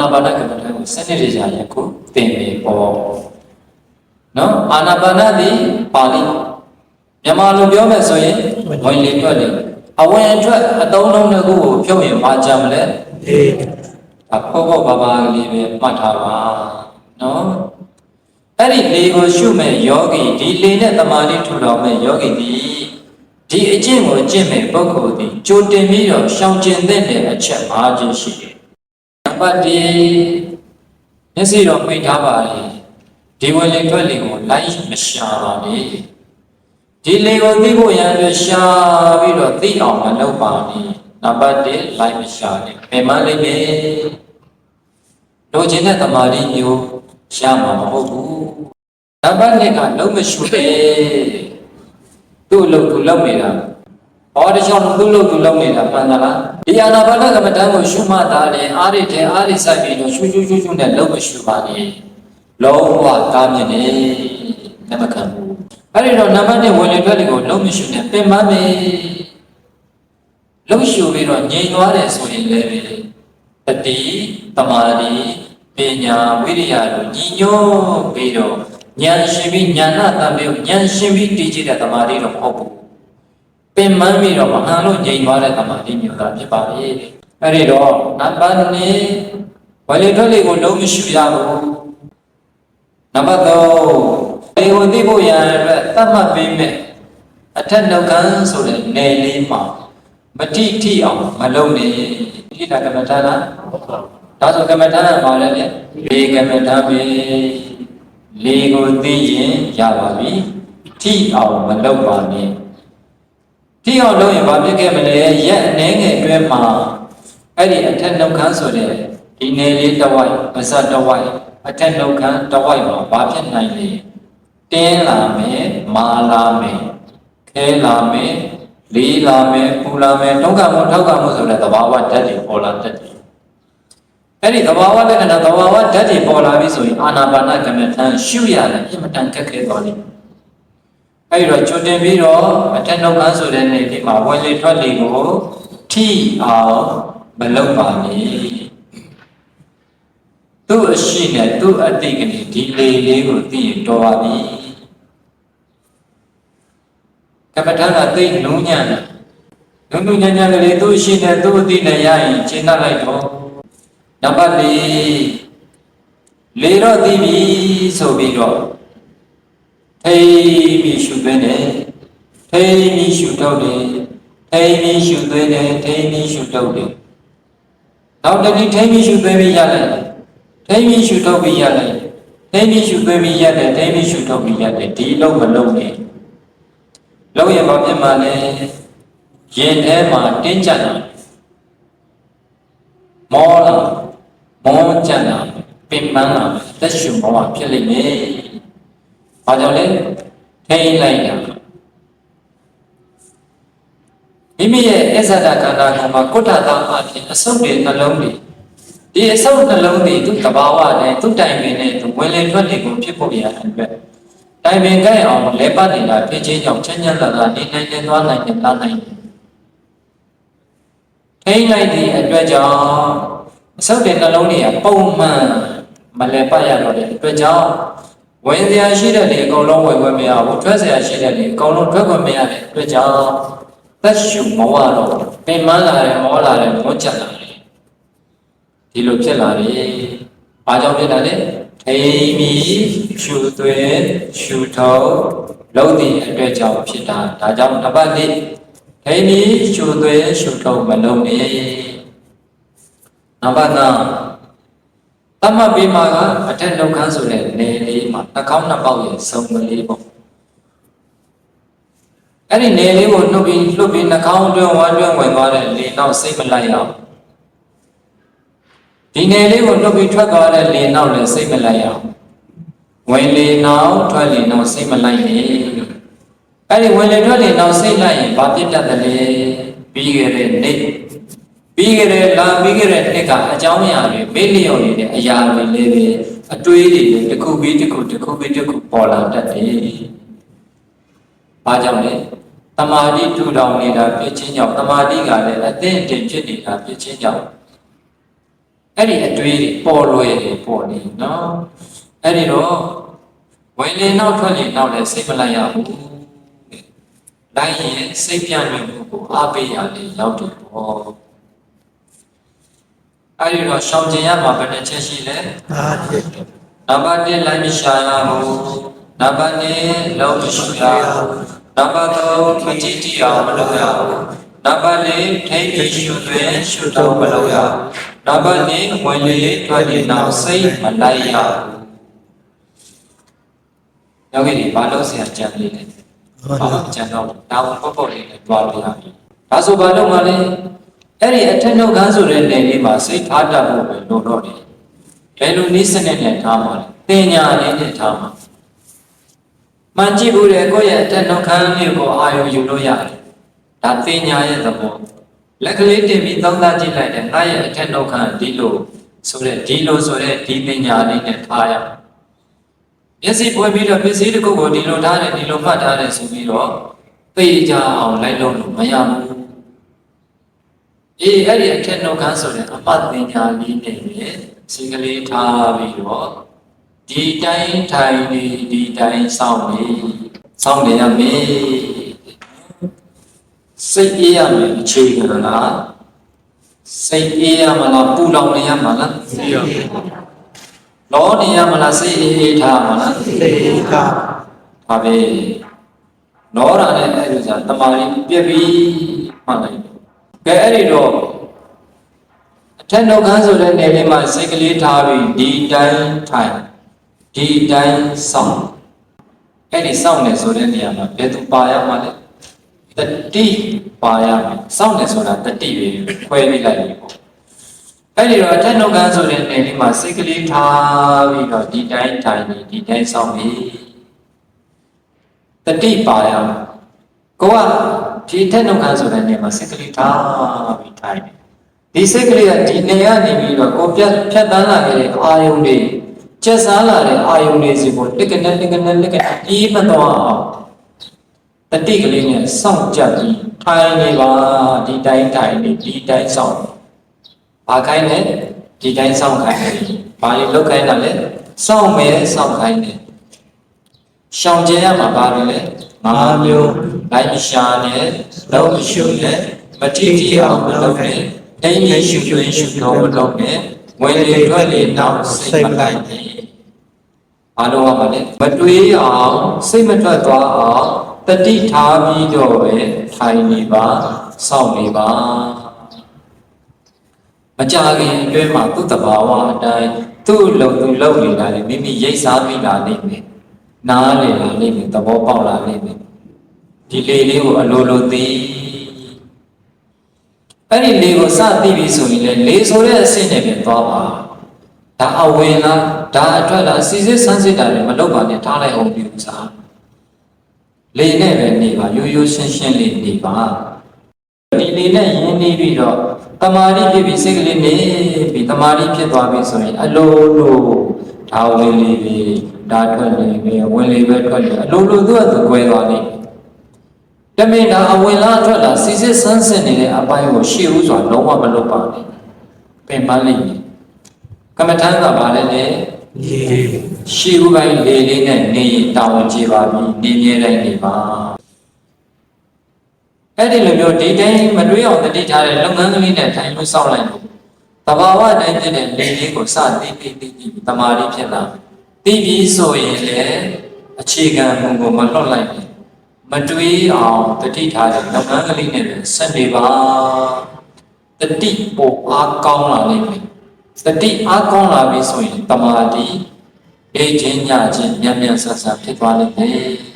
နာပါနကမ္မဋ္ဌာန်းကိုစနစ်တကျရခုသင်ပြီပေါ့နော်အာနာပါနသည်ပါဠိမြန်မာလိုပြောမယ်ဆိုရင်ဝင်လေထွက်လေအဝင်အထွက်အသုံးလုံးတစ်ခုကိုဖြုတ်ရင်ဘာကြံမလဲအေးဒါပေါ့ပေါ့ပါပါလေးပဲမှတ်ထားပါနော်အဲ့ဒီလေကိုရှုမဲ့ယောဂီဒီလေနဲ့တမာတိထူတော်မဲ့ယောဂီဒီဒီအကျင့်ကိုကျင့်မဲ့ပုဂ္ဂိုလ်ဒီကြိုတင်ပြီးတော့ရှောင်ကျင်တဲ့အချက်၅ချက်ရှိတယ်နံ ပါတ်1မျက်စိတော့မိတ်ထားပါလေဒီဝင်လေထွက်လေကိုလိုက်မရှာပါနဲ့ဒီလေကိုသိဖို့ရန်အတွက်ရှာပြီးတော့သိအောင်မလုပ်ပါနဲ့နံပါတ်1လိုက်မရှာနဲ့ပင်မလေးပဲလိုချင်တဲ့တမာတိမျိုးရှာမှာမဟုတ်ဘူးနံပါတ်2ကလုံးမရှုပဲသူ့အလုပ်သူလုပ်နေတာ ဟောတချောင်းသူ့လုပ်သူလုပ်နေတာမှန်သလားဒီအာနာပါနကမ္မဋ္ဌာန်းကိုရှုမှတ်တာလေအားရတဲ့အားရဆိုင်ပြီးတော့ရှုရှုရှုရှုနဲ့လုံးမရှုပါနဲ့လုံးဝတားမြင်နေလက်မခံဘူးအဲ့ဒီတော့နံပါတ်1ဝင်လေထွက်လေကိုလုံးမရှုနဲ့ပင်မမယ်လုံးရှုပြီးတော့ငြိမ်သွားတယ်ဆိုရင်လည်းပဲတတိတမာတိပညာဝိရိယတို့ညီညွတ်ပြီးတော့ဉာဏ်ရှင်ပြီးဉာဏတန်ပြီးဉာဏ်ရှင်ပြီးတည်ကြည်တဲ့တမာတိတော့မဟုတ်ဘူးပ င်မပြီးတော့မဟန်လို့ငြိမ်သွားတဲ့တမာတိမျိုးသားဖြစ်ပါလေအဲ့ဒီတော့နံပါတ်2ဝင်လေထွက်လေကိုလုံးမရှုရဘူးနံပါတ်3ဒီကိုသိဖို့ရန်အတွက်တတ်မှတ်ပေးမယ်အထက်နှုတ်ခမ်းဆိုတဲ့နယ်လေးမှာမတိထိအောင်မလုံးနဲ့ထိတာကမ္မထာလားဒါဆိုကမ္မထာကဘာလဲလဲလေကမ္မထာပဲလေကိုသိရင်ရပါပြီထိအောင်မလုပ်ပါနဲ့ ထိအောင်လုပ်ရင်ဘာဖြစ်ခဲ့မလဲရက်အနေငယ်အတွင်းမှာအဲ့ဒီအထက်နှုတ်ခမ်းဆိုတဲ့ဒီနယ်လေးတစ်ဝိုက်ပါဇတ်တစ်ဝိုက်အထက်နှုတ်ခမ်းတစ်ဝိုက်မှာဘာဖြစ်နိုင်လဲတင်းလာမယ်မာလာမယ်ခဲလာမယ်လေးလာမယ်ပူလာမယ်တောက်ကမှုထောက်ကမှုဆိုတဲ့သဘာဝဓာတ်တွေပေါ်လာတတ်တယ်အဲ့ဒီသဘာဝလက္ခဏာသဘာဝဓာတ်တွေပေါ်လာပြီဆိုရင်အာနာပါနကမ္မထံရှုရတယ်အင်မတန်ခက်ခဲသွားလိမ့်မယ် အဲ့ဒီတော့ကြိုတင်ပြီးတော့အထက်နှုတ်ခမ်းဆိုတဲ့နေ့ဒီမှာဝင်လေထွက်လေကိုထိအောင်မလုပ်ပါနဲ့သူ့အရှိနဲ့သူ့အတိတ်ကနေဒီလေလေးကိုသိရင်တော်ပါပြီကပ္ပဋ္ဌာန်းကသိနုံညံ့တယ်နုံနုံညံ့ညံ့ကလေးသူ့အရှိနဲ့သူ့အတိတ်နဲ့ရရင်ရှင်းတတ်လိုက်တော့နံပါတ်၄လေတော့သိပြီဆိုပြီးတော့ ထိပြီးရှုသွင်းတယ်ထိပြီးရှုထုတ်တယ်ထိပြီးရှုသွင်းတယ်ထိပြီးရှုထုတ်တယ်နောက်တစ်နည်းထိပြီးရှုသွင်းပြီးရလိုက်ထိပြီးရှုထုတ်ပြီးရလိုက်ထိပြီးရှုသွင်းပြီးရတယ်ထိပြီးရှုထုတ်ပြီးရတယ်ဒီလုံးမလုံးနဲ့လုံးရင်ဘာဖြစ်မှာလဲရင်ထဲမှာတင်းကြပ်တာမောလာမောကြပ်တာပင်ပန်းလာသက်ရှုမောဖြစ်လိမ့်မယ်။ ဘာကြောင့်လဲထိန်းလိုက်တာမိမိရဲ့အစ္ဆဒခန္ဓာကိုယ်မှာကုဋ္ဌတာအဖြစ်အစုပ်တွေနှလုံးတွေဒီအစုပ်နှလုံးတွေသူ့တဘာဝနဲ့သူ့တိုင်ပင်နဲ့သူဝင်လေထွက်လေကိုဖြစ်ဖို့ရတဲ့အတွက်တိုင်ပင်ကြိုက်အောင်လဲပတ်နေတာဖြစ်ခြင်းကြောင့်ချမ်းချမ်းသာသာနေနိုင်နေသွားနိုင်တယ်လာနိုင်တယ်ထိန်းလိုက်သည့်အတွက်ကြောင့်အစုပ်တွေနှလုံးတွေကပုံမှန်မလဲပတ်ရတော့တဲ့အတွက်ကြောင့် ဝင်စရာရှိတဲ့လေအကုန်လုံးဝင်ခွင့်မရဘူးထွက်စရာရှိတဲ့လေအကုန်လုံးထွက်ခွင့်မရတဲ့အတွက်ကြောင့်သက်ရှုမဝတော့ပင်မလာတယ်မောလာတယ်မောချလာတယ်ဒီလိုဖြစ်လာတယ်။ဘာကြောင့်ဖြစ်တာလဲ။ထိမီရှုသွင်းရှုထောက်လုံးသည့်အတွက်ကြောင့်ဖြစ်တာဒါကြောင့်နံပါတ်၄ထိမီရှုသွင်းရှုထောက်မလုံးနဲ့နံပါတ် ၅တမတ်ပြီးမှာကအထက်နှုတ်ခမ်းဆိုတဲ့နေလေးမှာနှာခေါင်းနှစ်ပေါက်ရဲ့စုံကလေးပေါ့အဲ့ဒီနေလေးကိုနှုတ်ပြီးလှုပ်ပြီးနှာခေါင်းအတွင်းဝမ်းအတွင်းဝင်သွားတဲ့လေနောက်စိတ်မလိုက်အောင်ဒီနေလေးကိုနှုတ်ပြီးထွက်သွားတဲ့လေနောက်လည်းစိတ်မလိုက်အောင်ဝင်လေနောက်ထွက်လေနောက်စိတ်မလိုက်နဲ့အဲ့ဒီဝင်လေထွက်လေနောက်စိတ်လိုက်ရင်ဘာဖြစ်တတ်တယ်လဲပြီးခဲ့တဲ့နေ့ ပြီးခဲ့တဲ့လာပြီးခဲ့တဲ့နှစ်ကအကြောင်းအရာတွေမေ့လျော့နေတဲ့အရာတွေလည်းပဲအတွေးတွေလည်းတစ်ခုပြီးတစ်ခုတစ်ခုပြီးတစ်ခုပေါ်လာတတ်တယ်။ဘာကြောင့်လဲ။တမာတိထူထောင်နေတာဖြစ်ခြင်းကြောင့်တမာတိကလည်းအသင့်အတင်ဖြစ်နေတာဖြစ်ခြင်းကြောင့်အဲ့ဒီအတွေးတွေပေါ်လွယ်တယ်ပေါ်နေနော်အဲ့ဒီတော့ဝင်လေနောက်ထွက်လေနောက်လည်းစိတ်မလိုက်ရဘူးတဲ့တိုင်းရင်စိတ်ပြန့်နေမှုကိုအားပေးရတယ်ရောက်တယ်ပေါ့ အဲ့ဒီတော့ရှောင်ကျင်ရမှာဘယ်နှချက်ရှိလဲအာတိနံပါတ်1လိုက်မရှာရဘူးနံပါတ်2လုံးမရှိရဘူးနံပါတ်3မကြည့်ကြည့်အောင်မလုပ်ရဘူးနံပါတ်4ထိမ့်ပြီးရှုသွင်းရှုတော့မလုပ်ရဘူးနံပါတ်4ဝင်လေထွက်လေနောက်စိတ်မလိုက်ရဘူးယောဂီတွေဘာလို့ဆရာကြံလေးလဲဟုတ်ဘာလားလို့ကြံတော့ဒါကိုပေါ့ပေါ့လေးနဲ့တွားလို့ရပြီဒါဆိုဘာလို့မလဲ အဲ့ဒီအထက်နှုတ်ခမ်းဆိုတဲ့နေလေးမှာစိတ်ထားတတ်ဖို့ပဲလို့တော့တယ်ဘယ်လိုနည်းစနစ်နဲ့ထားမှာလဲတင်ညာလေးနဲ့ထားမှာမှန်ကြည့်ဘူးလေကိုယ့်ရဲ့အတက်နှုတ်ခမ်းလေးကိုအာရုံယူလို့ရတယ်ဒါတင်ညာရဲ့သဘောလက်ကလေးတင်ပြီးသုံးသပ်ကြည့်လိုက်တယ်ငါရဲ့အထက်နှုတ်ခမ်းဒီလိုဆိုတဲ့ဒီလိုဆိုတဲ့ဒီတင်ညာလေးနဲ့ထားရမယ်မျက်စိပွင့်ပြီးတော့ပစ္စည်းတစ်ခုကိုဒီလိုထားတယ်ဒီလိုမှတ်ထားတယ်ဆိုပြီးတော့သိကြအောင်လိုက်လို့လို့မရဘူး အေးအဲ့ဒီအထက်နှုတ်ခမ်းဆိုတဲ့အပတ်တင်ညာလေးနဲ့လေစိတ်ကလေးထားပြီးတော့ဒီတိုင်းထိုင်နေဒီတိုင်းစောင့်နေစောင့်နေရမယ်စိတ်အေးရမယ်အခြေခံလားစိတ်အေးရမလားပူလောင်နေရမလားသိရလောနေရမလားစိတ်အေးအေးထားမလားသိကဒါပဲလောတာနဲ့အဲ့လိုဆိုတာတမာရီပြက်ပြီးမှတ်လိုက်တယ် ကဲအဲ့ဒီတော့အထက်နှုတ်ခမ်းဆိုတဲ့နေလေးမှာစိတ်ကလေးထားပြီးဒီတိုင်းထိုင်ဒီတိုင်းစောင့်အဲ့ဒီစောင့်နေဆိုတဲ့နေရာမှာဘယ်သူပါရမှာလဲတတိပါရမယ်စောင့်နေဆိုတာတတိပဲခွဲပြီးလိုက်ပြီပေါ့အဲ့ဒီတော့အထက်နှုတ်ခမ်းဆိုတဲ့နေလေးမှာစိတ်ကလေးထားပြီးတော့ဒီတိုင်းထိုင်နေဒီတိုင်းစောင့်နေတတိပါရမယ်ကိုကဒီထက်နှုတ်ခမ်းဆိုတဲ့နေရာမှာစိတ်ကလေးထားပြီးထိုင်နေဒီစိတ်ကလေးကဒီနေရာနေပြီးတော့ကိုပြတ်ဖြတ်တန်းလာခဲ့တဲ့အာယုန်တွေကျက်စားလာတဲ့အာယုန်တွေစီကိုတက်ကနဲ့တက်ကနဲ့လက်ကနဲ့အေးမသွားအောင်တတိကလေးနဲ့စောင့်ကြပ်ပြီးထိုင်နေပါဒီတိုင်းထိုင်နေဒီတိုင်းစောင့်ဘာခိုင်းလဲဒီတိုင်းစောင့်ခိုင်းတယ်ဘာလို့လောက်ခိုင်းတာလဲစောင့်မယ်စောင့်ခိုင်းတယ်ရှောင်ကျင်ရမှာဘာလို့လဲ ငါးမျိုးလိုက်မရှာနဲ့လုံးမရှုနဲ့မတိတိအောင်မလုပ်နဲ့အိမ်ကြီးရှုသွင်းရှုတော်မလုပ်နဲ့ဝင်လေထွက်လေနောက်စိတ်မလိုက်နဲ့ဘာလို့ရမလဲမတွေးအောင်စိတ်မထွက်သွားအောင်တတိထားပြီးတော့ပဲထိုင်နေပါစောင့်နေပါမကြခင်အတွင်းမှာသူ့တဘာဝအတိုင်းသူ့လုံသူလုံနေတာလေမိမိရိတ်စားပြီးလာနေမယ် နားလေလာနေမယ်သဘောပေါက်လာနေမယ်ဒီလေလေးကိုအလိုလိုသိအဲ့ဒီလေကိုစသိပြီဆိုရင်လေလေဆိုတဲ့အဆင့်နဲ့ပဲသွားပါဒါအဝင်လားဒါအထွက်လားစီစစ်ဆန်းစစ်တာလည်းမလုပ်ပါနဲ့ထားလိုက်အောင်ပြုစားလေနဲ့ပဲနေပါရိုးရိုးရှင်းရှင်းလေးနေပါဒီလေနဲ့ရင်းနေပြီးတော့တမာတိဖြစ်ပြီးစိတ်ကလေးနေပြီးတမာတိဖြစ်သွားပြီဆိုရင်အလိုလို ဒါဝင်လေပြီဒါထွက်လေပြီဝင်လေပဲထွက်လေအလိုလိုသူကသူကွဲသွားလိမ့်မယ်တမင်ဒါအဝင်လာထွက်လာစီစစ်ဆန်းစစ်နေတဲ့အပိုင်းကိုရှေ့ဦးစွာလုံးဝမလုပ်ပါနဲ့ပင်ပန်းလိမ့်မယ်ကမ္မထမ်းကဘာလဲလဲရေရှေ့ဦးပိုင်းလေးလေးနဲ့နေရင်တာဝန်ကျေပါပြီနေမြဲတိုင်းနေပါအဲ့ဒီလိုမျိုးဒီတိုင်းမတွေးအောင်တတိထားတဲ့လုပ်ငန်းကလေးနဲ့ထိုင်လို့စောင့်လိုက်လို့ တဘာဝတိုင်းဖြစ်တဲ့လေလေးကိုစသိသိသိသိတမာရီဖြစ်လာသိပြီဆိုရင်လေအခြေခံမှုကိုမလွတ်လိုက်ဘူးမတွေးအောင်တတိထားတဲ့လုပ်ငန်းကလေးနဲ့ပဲဆက်နေပါတတိပိုအားကောင်းလာလိမ့်မယ်တတိအားကောင်းလာပြီဆိုရင်တမာတိအေးချင်းညချင်းမြန်မြန်ဆန်ဆန်ဖြစ်သွားလိမ့်မယ်